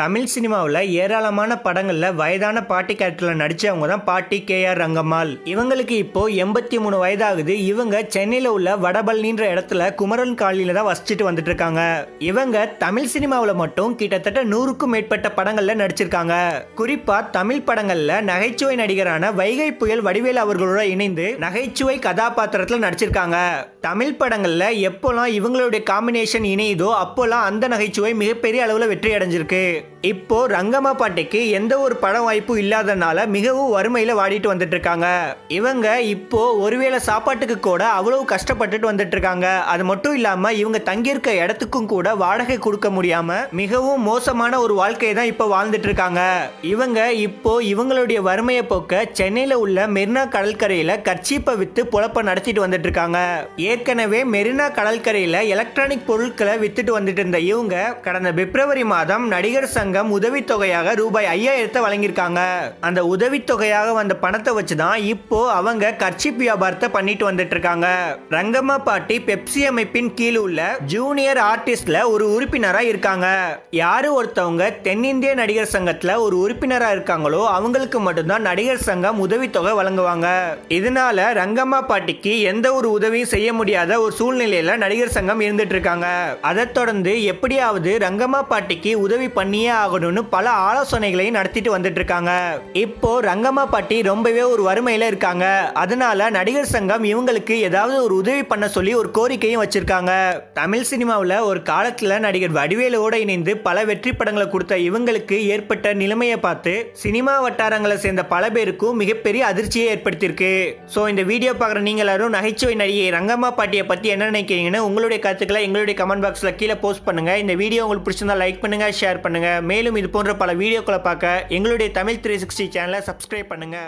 தமிழ் சினிமாவில் ஏராளமான படங்களில் வயதான பாட்டி கேரக்டரில் நடித்தவங்க தான் பாட்டி கே ஆர் ரங்கம்மாள். இவங்களுக்கு இப்போ எண்பத்தி மூணு வயதாகுது. இவங்க சென்னையில் உள்ள வடபழனின்ற இடத்துல குமரன் காலனியில் தான் வசிச்சுட்டு வந்துட்டு இருக்காங்க இவங்க தமிழ் சினிமாவில் மட்டும் கிட்டத்தட்ட நூறுக்கும் மேற்பட்ட படங்களில் நடிச்சிருக்காங்க. குறிப்பாக தமிழ் படங்களில் நகைச்சுவை நடிகரான வைகை புயல் வடிவேல் அவர்களோட இணைந்து நகைச்சுவை கதாபாத்திரத்தில் நடிச்சிருக்காங்க. தமிழ் படங்களில் எப்போல்லாம் இவங்களுடைய காம்பினேஷன் இணையுதோ அப்போல்லாம் அந்த நகைச்சுவை மிகப்பெரிய அளவில் வெற்றி அடைஞ்சிருக்கு இப்போ ரங்கம்மா பாட்டிக்கு எந்த ஒரு படம் வாய்ப்பும் இல்லாதனால மிகவும் வறுமையில வாடிட்டு வந்துட்டு இருக்காங்க இவங்க இப்போ ஒருவேளை சாப்பாட்டுக்கு கூட அவ்வளவு கஷ்டப்பட்டுட்டு வந்துட்டு இருக்காங்க அது மட்டும் இல்லாம இவங்க தங்கியிருக்க இடத்துக்கும் கூட வாடகை கொடுக்க முடியாம மிகவும் மோசமான ஒரு வாழ்க்கையை தான் இப்போ வாழ்ந்துட்டு இருக்காங்க இவங்க இப்போ இவங்களுடைய வறுமையை போக்க சென்னையில உள்ள மெரினா கடற்கரையில கர்ச்சீப்பை வித்து பொழப்ப நடத்திட்டு வந்துட்டு இருக்காங்க ஏற்கனவே மெரினா கடற்கரையில எலக்ட்ரானிக் பொருட்களை வித்துட்டு வந்துட்டு இருந்த இவங்க கடந்த பிப்ரவரி மாதம் நடிகர் சங்கம் உதவித்தொகையாக ரூபாய் ஐயாயிரத்தை வழங்கியிருக்காங்க. அந்த உதவித்தொகையாக வந்த பணத்தை வச்சு தான் இப்போ அவங்க கர்ச்சிப் வியாபாரத்தை பண்ணிட்டு வந்துட்டு இருக்காங்க ரங்கம்மா பாட்டி பெப்சி அமைப்பின் கீழ் உள்ள ஜூனியர் ஆர்டிஸ்ட்ல ஒரு உறுப்பினரா இருக்காங்க. யாரு ஒருத்தவங்க தென்னிந்திய நடிகர் சங்கத்துல ஒரு உறுப்பினரா இருக்காங்களோ அவங்களுக்கு மட்டும்தான் நடிகர் சங்கம் உதவித்தொகை வழங்குவாங்க. இதனால ரங்கம்மா பாட்டிக்கு எந்த ஒரு உதவியும் செய்ய முடியாத ஒரு சூழ்நிலையில நடிகர் சங்கம் இருந்துட்டு இருக்காங்க அதை தொடர்ந்து எப்படியாவது ரங்கம்மா பாட்டிக்கு உதவி பண்ணி பண்ணியே ஆகணும்னு பல ஆலோசனைகளையும் நடத்திட்டு வந்துட்டு இருக்காங்க இப்போ ரங்கம்மா பாட்டி ரொம்பவே ஒரு வறுமையில இருக்காங்க. அதனால நடிகர் சங்கம் இவங்களுக்கு ஏதாவது ஒரு உதவி பண்ண சொல்லி ஒரு கோரிக்கையும் வச்சிருக்காங்க. தமிழ் சினிமாவில் ஒரு காலத்துல நடிகர் வடிவேலோட இணைந்து பல வெற்றி படங்களை கொடுத்த இவங்களுக்கு ஏற்பட்ட நிலைமையை பார்த்து சினிமா வட்டாரங்களை சேர்ந்த பல பேருக்கும் மிகப்பெரிய அதிர்ச்சியை ஏற்படுத்தியிருக்கு. ஸோ இந்த வீடியோ பார்க்குற நீங்கள் எல்லாரும் நகைச்சுவை நடிகை ரங்கம்மா பாட்டியை பற்றி என்ன நினைக்கிறீங்கன்னு உங்களுடைய கருத்துக்களை எங்களுடைய கமெண்ட் பாக்ஸில் கீழே போஸ்ட் பண்ணுங்கள் இந்த வீடியோ உங்களுக்கு பிடிச்சிருந்தா லைக் பண்ணுங்கள் ஷேர் பண்ணுங்கள் மேலும் இது போன்ற பல வீடியோக்களை பார்க்க எங்களுடைய தமிழ் த்ரீ சிக்ஸ்டி சேனலை சப்ஸ்கிரைப் பண்ணுங்க.